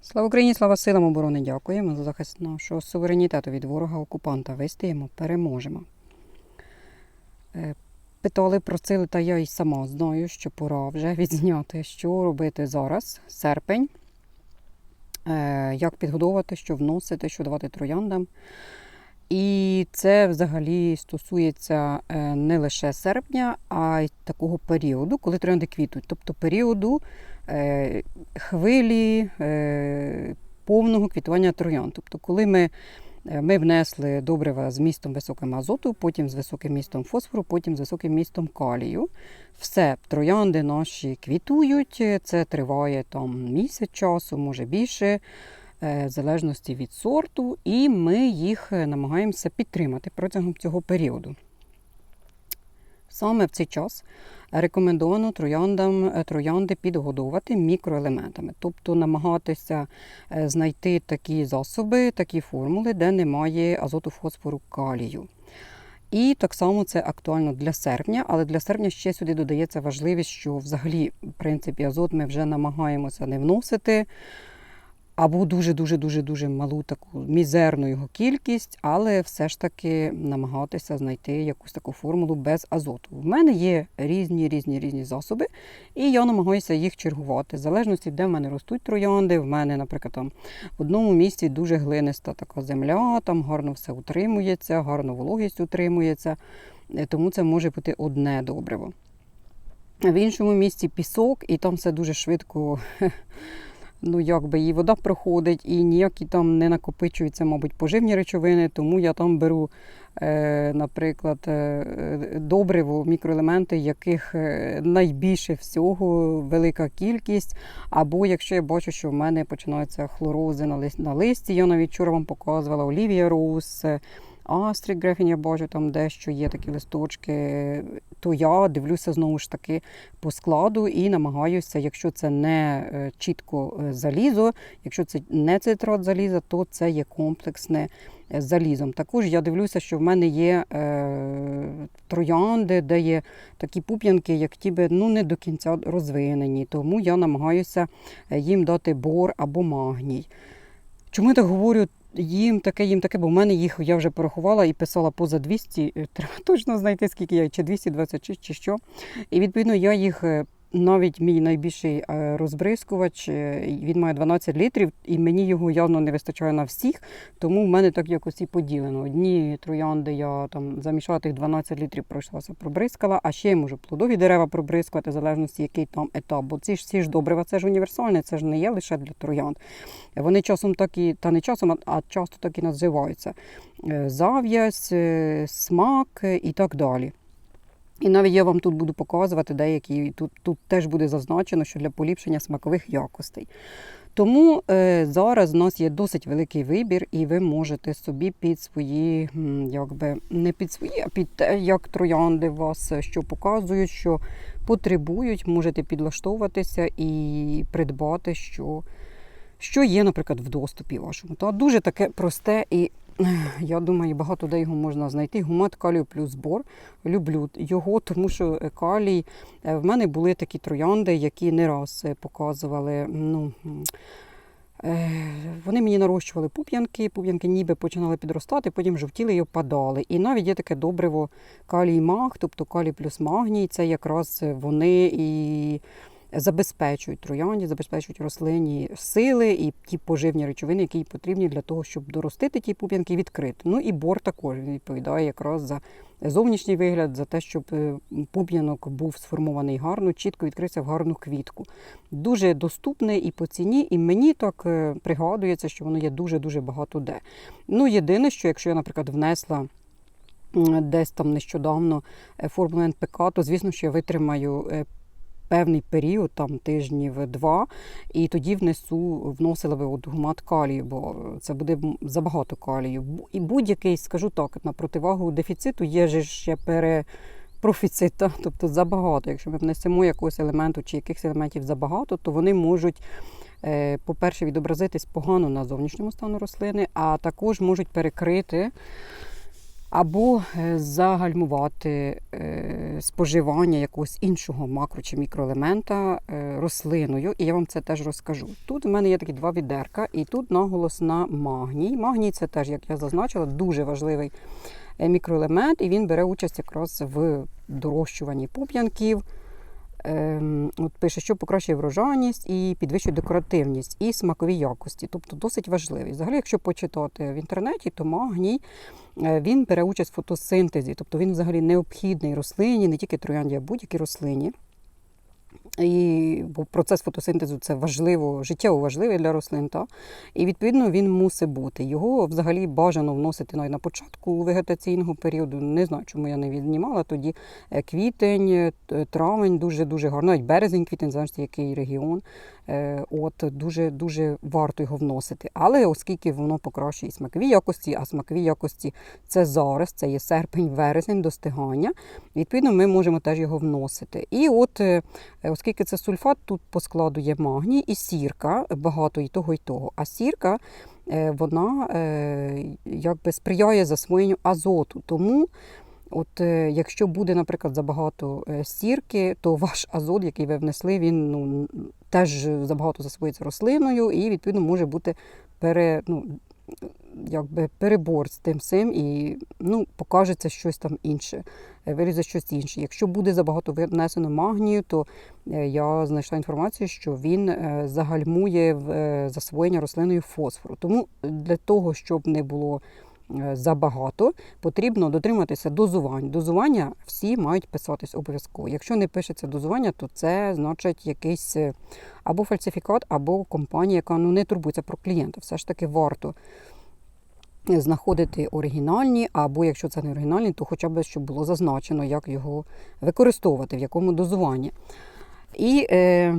Слава Україні, слава силам оборони! Дякуємо за захист нашого суверенітету від ворога-окупанта. Вистоїмо, переможемо. Е, Питали, просили, та я й сама знаю, що пора вже відзняти, що робити зараз, серпень, Е, як підгодовувати, що вносити, що давати трояндам. І це взагалі стосується е, не лише серпня, а й такого періоду, коли троянди квітуть, тобто періоду е, хвилі е, повного квітування троянд. Тобто, коли ми, ми внесли добрива з містом високим азоту, потім з високим містом фосфору, потім з високим містом калію. Все, троянди наші квітують, це триває там місяць часу, може більше в залежності від сорту, і ми їх е, намагаємося підтримати протягом цього періоду. Саме в цей час рекомендовано трояндам е, троянди підгодовувати мікроелементами, тобто намагатися е, знайти такі засоби, такі формули, де немає азоту, фосфору, калію. І так само це актуально для серпня, але для серпня ще сюди додається важливість, що взагалі, в принципі, азот ми вже намагаємося не вносити. Або дуже-дуже дуже дуже малу таку мізерну його кількість, але все ж таки намагатися знайти якусь таку формулу без азоту. В мене є різні різні різні засоби, і я намагаюся їх чергувати. В залежності, де в мене ростуть троянди. В мене, наприклад, там в одному місці дуже глиниста така земля, там гарно все утримується, гарно вологість утримується, е, тому це може бути одне добриво. В іншому місці пісок, і там все дуже швидко. ну якби і вода проходить, і ніякі там не накопичуються, мабуть, поживні речовини, тому я там беру, е, наприклад, е, добриво, мікроелементи, яких е, найбільше всього велика кількість. Або якщо я бачу, що в мене починаються хлорози на листі, на листі я навіть вчора вам показувала Олівія Роуз. Астрік Грефін, я бачу, там дещо є такі листочки, то я дивлюся знову ж таки по складу і намагаюся, якщо це не е, чітко е, залізо, якщо це не цитрат заліза, то це є комплексне е, залізом. Також я дивлюся, що в мене є е, троянди, де є такі пуп'янки, як ті би ну, не до кінця розвинені. Тому я намагаюся їм дати бор або магній. Чому я так говорю? Їм таке, їм таке, бо в мене їх я вже порахувала і писала поза 200. е, Треба точно знайти, скільки я, чи 226, чи що. І відповідно я їх. Навіть мій найбільший е, розбризкувач, е, він має 12 літрів, і мені його явно не вистачає на всіх, тому в мене так якось і поділено. Одні троянди я там замішала тих 12 літрів, пройшлася, пробризкала, а ще я можу плодові дерева пробризкувати, в залежності, який там етап. Бо ці ж всі ж добрива, це ж універсальне, це ж не є лише для троянд. Вони часом так і, та не часом, а- часто так і називаються. Е, Зав'язь, смак і так далі. І навіть я вам тут буду показувати деякі, тут, тут теж буде зазначено, що для поліпшення смакових якостей. Тому е, зараз у нас є досить великий вибір, і ви можете собі під свої, якби не під свої, а під те, як троянди вас е, що показують, що потребують, можете підлаштовуватися і придбати, що, що є, наприклад, в доступі вашому. Та дуже таке просте і. Я думаю, багато де його можна знайти. Гумат калію плюс бор. Люблю його, тому що е, калій. е, В мене були такі троянди, які не раз е, показували. Ну, вони мені нарощували пуп'янки, пуп'янки ніби починали підростати, потім жовтіли і опадали. І навіть є таке добриво калій маг, тобто калій плюс магній. Це якраз вони і забезпечують троянді, забезпечують рослині сили і ті поживні речовини, які їй потрібні для того, щоб доростити ті пуп'янки відкрити. Ну і бор також він відповідає якраз за зовнішній вигляд, за те, щоб е, пуп'янок був сформований гарно, чітко відкрився в гарну квітку. Дуже доступне і по ціні, і мені так е, пригадується, що воно є дуже-дуже багато де. Ну, єдине, що якщо я, наприклад, внесла. Десь там нещодавно е, формулу НПК, то звісно, що я витримаю певний період, там тижнів два, і тоді внесу, вносила би от гумат калію, бо це буде забагато калію. І будь-який, скажу так, на противагу дефіциту є же ще пере. Профіцит, та, тобто забагато. Якщо ми внесемо якогось елементу чи якихось елементів забагато, то вони можуть, е, по-перше, відобразитись погано на зовнішньому стану рослини, а також можуть перекрити або е, загальмувати е, споживання якогось іншого макро чи мікроелемента е, рослиною. І я вам це теж розкажу. Тут в мене є такі два відерка, і тут наголос на магній. Магній це теж, як я зазначила, дуже важливий мікроелемент, і він бере участь якраз в дорощуванні пуп'янків. Ем, От пише, що покращує врожайність і підвищує декоративність і смакові якості, тобто досить важливий. Взагалі, якщо почитати в інтернеті, то магній е, він бере участь в фотосинтезі, тобто він взагалі необхідний рослині, не тільки троянді, а будь-якій рослині. І бо процес фотосинтезу це важливо, життєво важливий для рослин. Та? І відповідно він мусить бути. Його взагалі бажано вносити навіть на початку вегетаційного періоду. Не знаю, чому я не віднімала. Тоді е, квітень, е, травень дуже дуже гарно. Навіть березень, квітень, залежить, який регіон. Е, От дуже дуже варто його вносити. Але оскільки воно покращує смакові якості, а смакові якості це зараз, це є серпень, вересень, достигання. Відповідно, ми можемо теж його вносити. І от, оскільки це сульфат, тут по складу є магній і сірка, багато і того, і того. А сірка е, вона е, якби сприяє засвоєнню азоту. Тому, от, е, якщо буде, наприклад, забагато е, сірки, то ваш азот, який ви внесли, він ну, теж забагато засвоїться рослиною, і відповідно може бути пере, ну, якби перебор з тим всім, і ну, покажеться щось там інше, е, вилізе щось інше. Якщо буде забагато внесено магнію, то е, я знайшла інформацію, що він е, загальмує в- засвоєння рослиною фосфору. Тому для того, щоб не було забагато, потрібно дотриматися дозувань. Дозування всі мають писатись обов'язково. Якщо не пишеться дозування, то це значить якийсь або фальсифікат, або компанія, яка ну, не турбується про клієнта. Все ж таки варто знаходити оригінальні, або якщо це не оригінальні, то хоча б щоб було зазначено, як його використовувати, в якому дозуванні. І е,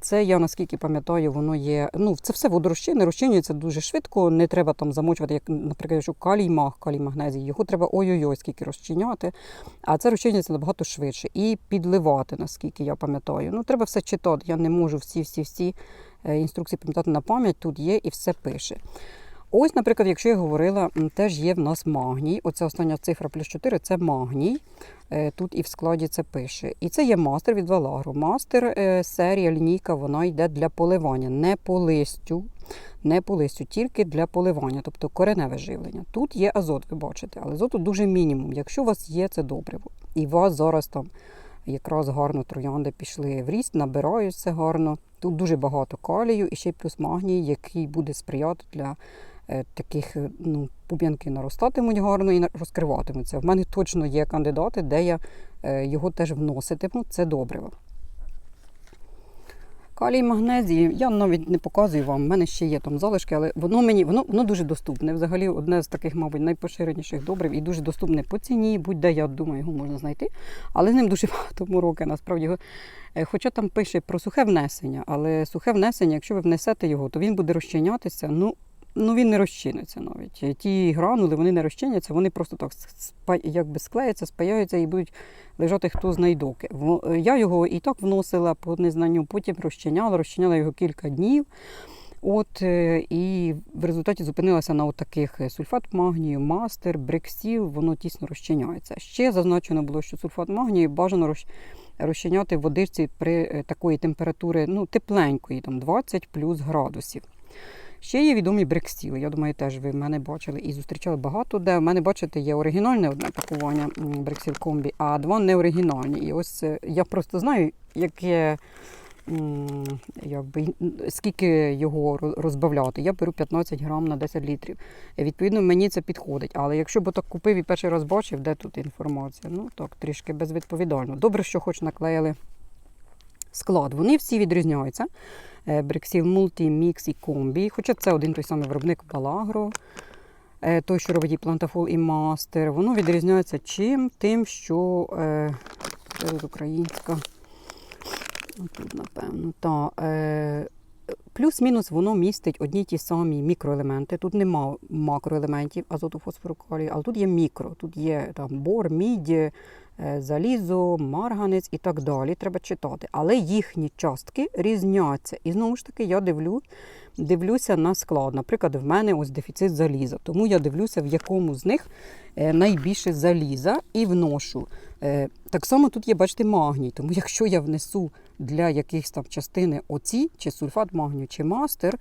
це я наскільки пам'ятаю, воно є. Ну, це все водорозчинне, розчинюється дуже швидко. Не треба там замочувати, як, наприклад, якщо калій маг, калій магнезій, його треба ой-ой-ой, скільки розчиняти. А це розчинюється набагато швидше. І підливати, наскільки я пам'ятаю. Ну, треба все читати. Я не можу всі-всі-всі е, інструкції пам'ятати на пам'ять. Тут є і все пише. Ось, наприклад, якщо я говорила, теж є в нас магній. Оця остання цифра плюс 4 це магній. Е, Тут і в складі це пише. І це є мастер від Валагро. Мастер е, серія лінійка, вона йде для поливання, не по листю, не по листю, тільки для поливання, тобто кореневе живлення. Тут є азот, ви бачите, але азоту дуже мінімум. Якщо у вас є це добриво, і у вас зараз там якраз гарно троянди пішли в ріст, набирають все гарно. Тут дуже багато калію і ще плюс магній, який буде сприяти для таких е, ну, пуп'янки наростатимуть гарно і розкриватимуться. В мене точно є кандидати, де я е, його теж вноситиму. Це добриво. Калій магнезій, я навіть не показую вам, в мене ще є там залишки, але воно мені воно, воно дуже доступне. Взагалі одне з таких, мабуть, найпоширеніших добрив і дуже доступне по ціні. Будь-де, я думаю, його можна знайти. Але з ним дуже багато мороки, насправді. е, Хоча там пише про сухе внесення, але сухе внесення, якщо ви внесете його, то він буде розчинятися. Ну, ну він не розчиниться навіть. Е, Ті гранули вони не розчиняться, вони просто так якби склеяться, спаяються і будуть лежати хто знайдоки. Е, Я його і так вносила по незнанню, потім розчиняла, розчиняла його кілька днів. От, е, і в результаті зупинилася на таких сульфат магнію, мастер, брексіл, воно тісно розчиняється. Ще зазначено було, що сульфат магнію бажано розчиняти в водичці при е, такої температури ну, тепленької, там 20 плюс градусів. Ще є відомі брексіли. Я думаю, теж ви в мене бачили і зустрічали багато де. У мене, бачите, є оригінальне одне пакування брексіл комбі, а два неоригінальні. І ось е, я просто знаю, яке. Якби, скільки його розбавляти. Я беру 15 грам на 10 літрів. Відповідно, мені це підходить. Але якщо б так купив і перший раз бачив, де тут інформація, ну так, трішки безвідповідально. Добре, що хоч наклеїли склад. Вони всі відрізняються. Брексіл Мулті, Мікс і Комбі. Хоча це один той самий виробник Балагро, е, той, що робить і Плантафол, і Мастер. Воно відрізняється чим? Тим, що е, тут українська. Тут, напевно, та, е, плюс-мінус воно містить одні ті самі мікроелементи. Тут нема макроелементів азоту, фосфору, калію, але тут є мікро. Тут є там бор, мідь, залізо, марганець і так далі. Треба читати. Але їхні частки різняться. І знову ж таки, я дивлю, дивлюся на склад. Наприклад, в мене ось дефіцит заліза. Тому я дивлюся, в якому з них е, найбільше заліза і вношу. Е, Так само тут є, бачите, магній. Тому якщо я внесу для якихось там частини оці, чи сульфат магнію, чи мастер,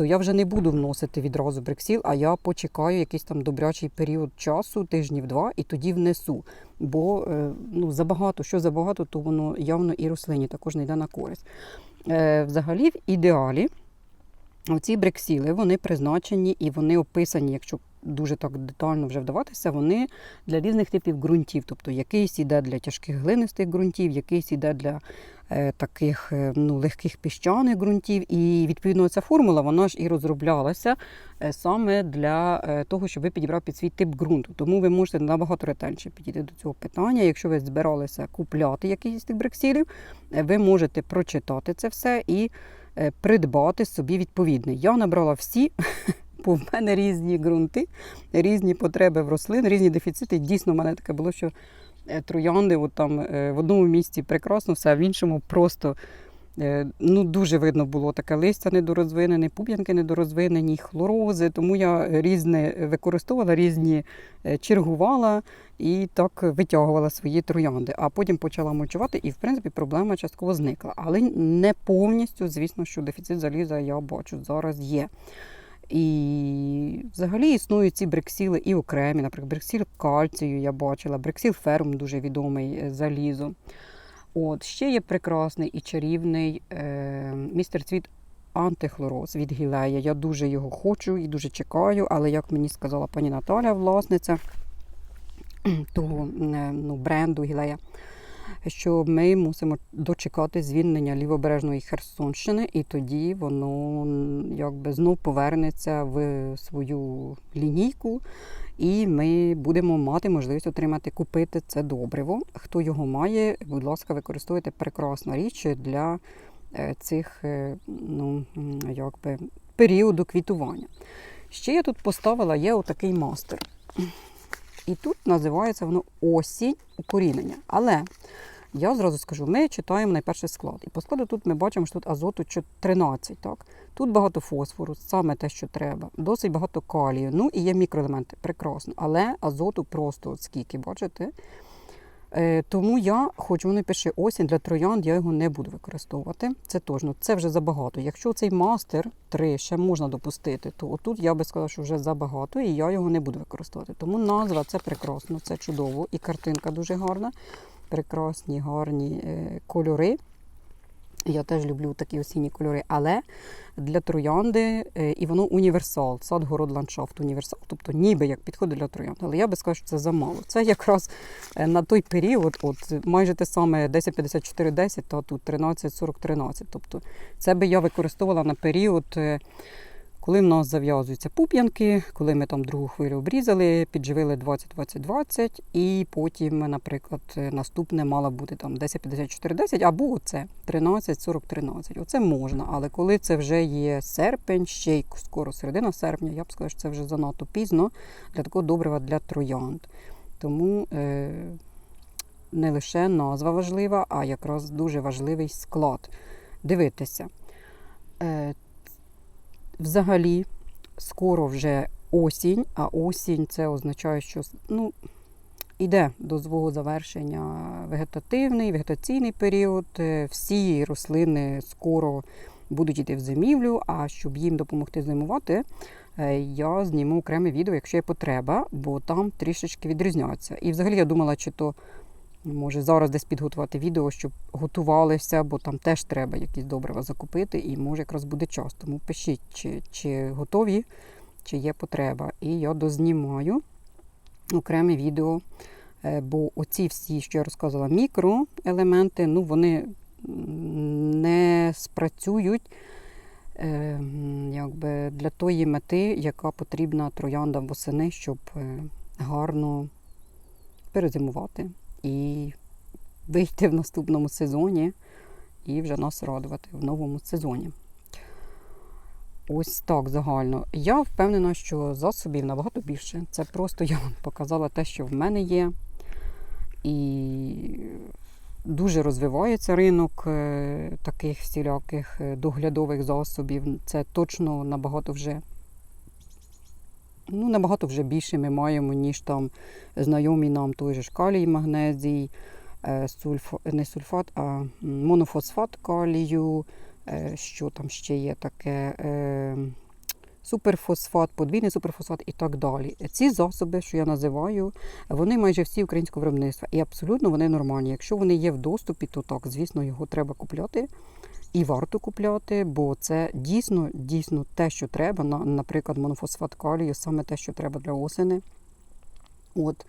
то я вже не буду вносити відразу брексіл, а я почекаю якийсь там добрячий період часу, тижнів два, і тоді внесу. Бо е, ну, забагато, що забагато, то воно явно і рослині також не йде на користь. Е, Взагалі, в ідеалі, оці брексіли вони призначені і вони описані, якщо дуже так детально вже вдаватися, вони для різних типів ґрунтів. Тобто якийсь іде для тяжких глинистих ґрунтів, якийсь іде для е, таких е, ну, легких піщаних ґрунтів. І відповідно ця формула вона ж і розроблялася е, саме для е, того, щоб ви підібрав під свій тип ґрунту. Тому ви можете набагато ретельніше підійти до цього питання. Якщо ви збиралися купляти якийсь з тих брексілів, е, ви можете прочитати це все і е, придбати собі відповідний. Я набрала всі. Бо в мене різні ґрунти, різні потреби в рослин, різні дефіцити. Дійсно, в мене таке було, що е, троянди от там е, в одному місці прекрасно, все, а в іншому просто е, ну, дуже видно було таке листя недорозвинене, пуп'янки недорозвинені, хлорози. Тому я різне використовувала, різні чергувала і так витягувала свої троянди. А потім почала мульчувати, і в принципі проблема частково зникла. Але не повністю, звісно, що дефіцит заліза я бачу зараз є. І взагалі існують ці брексіли і окремі, наприклад, брексіл кальцію я бачила, брексіл ферм дуже відомий е, залізо. От, ще є прекрасний і чарівний е, містер цвіт антихлороз від гілея. Я дуже його хочу і дуже чекаю, але як мені сказала пані Наталя, власниця того е, ну, бренду гілея, що ми мусимо дочекати звільнення лівобережної Херсонщини, і тоді воно якби знов повернеться в свою лінійку, і ми будемо мати можливість отримати купити це добриво. Хто його має, будь ласка, використовуйте прекрасна річ для е, цих е, ну, якби, періоду квітування. Ще я тут поставила є отакий мастер. І тут називається воно осінь укорінення. Але я зразу скажу, ми читаємо найперший склад. І по складу тут ми бачимо, що тут азоту 13. Так? Тут багато фосфору, саме те, що треба. Досить багато калію. Ну і є мікроелементи, прекрасно. Але азоту просто от скільки, бачите? Е, тому я, хоч воно пише осінь для троянд, я його не буду використовувати. Це точно, це вже забагато. Якщо цей мастер 3 ще можна допустити, то отут я би сказала, що вже забагато, і я його не буду використовувати. Тому назва це прекрасно, це чудово. І картинка дуже гарна. Прекрасні, гарні е, кольори. Я теж люблю такі осінні кольори, але для троянди е, і воно універсал, сад, город, ландшафт, універсал. Тобто ніби як підходить для троянди. Але я би сказала, що це замало. Це якраз е, на той період, от майже те саме 105410, та тут 134013. Тобто це би я використовувала на період. Коли в нас зав'язуються пуп'янки, коли ми там другу хвилю обрізали, підживили 20-20-20, і потім, наприклад, наступне мало бути там 10-54-10 або оце 13-40-13. Оце можна. Але коли це вже є серпень, ще й скоро середина серпня, я б сказала, що це вже занадто пізно для такого добрива для троянд. Тому е, не лише назва важлива, а якраз дуже важливий склад. Дивитися. Е, взагалі скоро вже осінь, а осінь це означає, що ну, йде до свого завершення вегетативний, вегетаційний період. Е, Всі рослини скоро будуть йти в зимівлю, а щоб їм допомогти зимувати, е, я зніму окреме відео, якщо є потреба, бо там трішечки відрізняться. І взагалі я думала, чи то Може зараз десь підготувати відео, щоб готувалися, бо там теж треба якісь добрива закупити, і може якраз буде час. Тому пишіть, чи, чи готові, чи є потреба. І я дознімаю окреме відео. Е, Бо оці всі, що я розказувала, мікроелементи, ну вони не спрацюють е, якби, для тої мети, яка потрібна трояндам восени, щоб е, гарно перезимувати і вийти в наступному сезоні і вже нас радувати в новому сезоні. Ось так загально. Я впевнена, що засобів набагато більше. Це просто я вам показала те, що в мене є. І дуже розвивається ринок е, таких всіляких е, доглядових засобів. Це точно набагато вже. Ну, набагато вже більше ми маємо, ніж там знайомі нам той же ж калій, магнезій, е, сульф... не сульфат, а монофосфат калію, е, що там ще є таке, е, суперфосфат, подвійний суперфосфат і так далі. Ці засоби, що я називаю, вони майже всі українського виробництва. І абсолютно вони нормальні. Якщо вони є в доступі, то так, звісно, його треба купляти. І варто купляти, бо це дійсно, дійсно те, що треба. На- Наприклад, монофосфат калію, саме те, що треба для осени. От.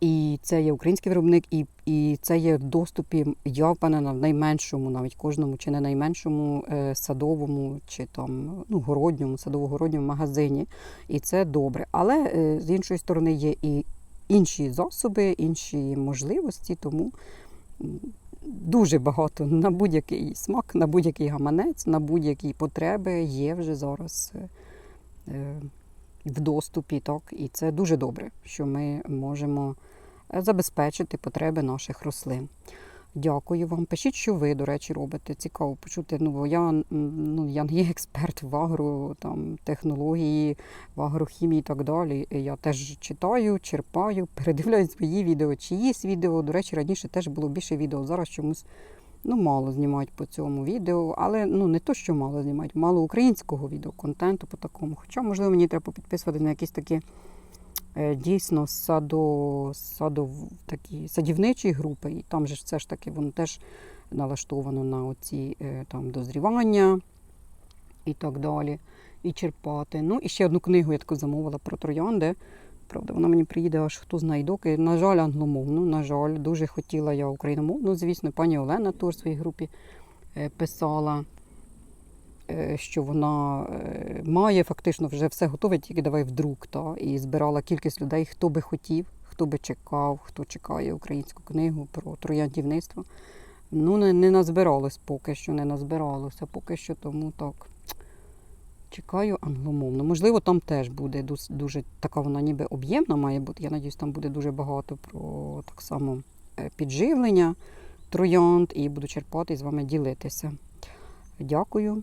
І це є український виробник, і, і це є в доступі, я впевнена, в найменшому, навіть кожному, чи не найменшому е, садовому, чи там ну, городньому, садово-городньому магазині. І це добре. Але е, з іншої сторони є і інші засоби, інші можливості, тому дуже багато на будь-який смак, на будь-який гаманець, на будь-які потреби є вже зараз. е, е, в доступі, так, і це дуже добре, що ми можемо е, забезпечити потреби наших рослин. Дякую вам. Пишіть, що ви, до речі, робите. Цікаво почути. Ну, бо я, ну, я не є експерт в агро, там, технології, в агрохімії і так далі. Я теж читаю, черпаю, передивляю свої відео, чиїсь відео. До речі, раніше теж було більше відео. Зараз чомусь ну, мало знімають по цьому відео, але ну не то, що мало знімають, мало українського відео, контенту по такому. Хоча, можливо, мені треба підписувати на якісь такі е, дійсно садо, садов, такі садівничі групи, і там же все ж таки воно теж налаштовано на оці е, там дозрівання і так далі. І черпати. Ну, і ще одну книгу я таку замовила про троянди. Правда, вона мені приїде аж хто знає доки. На жаль, англомовну, на жаль, дуже хотіла я україномовну, звісно, пані Олена тур в своїй групі е, писала, що вона е, має фактично вже все готове, тільки давай вдруг. Та, і збирала кількість людей, хто би хотів, хто би чекав, хто чекає українську книгу про трояндівництво. Ну, не, не назбиралось поки що, не назбиралося поки що, тому так. Чекаю англомовно. Можливо, там теж буде дуже така вона ніби об'ємна має бути. Я надіюсь, там буде дуже багато про так само е, підживлення троянд і буду черпати і з вами ділитися. Дякую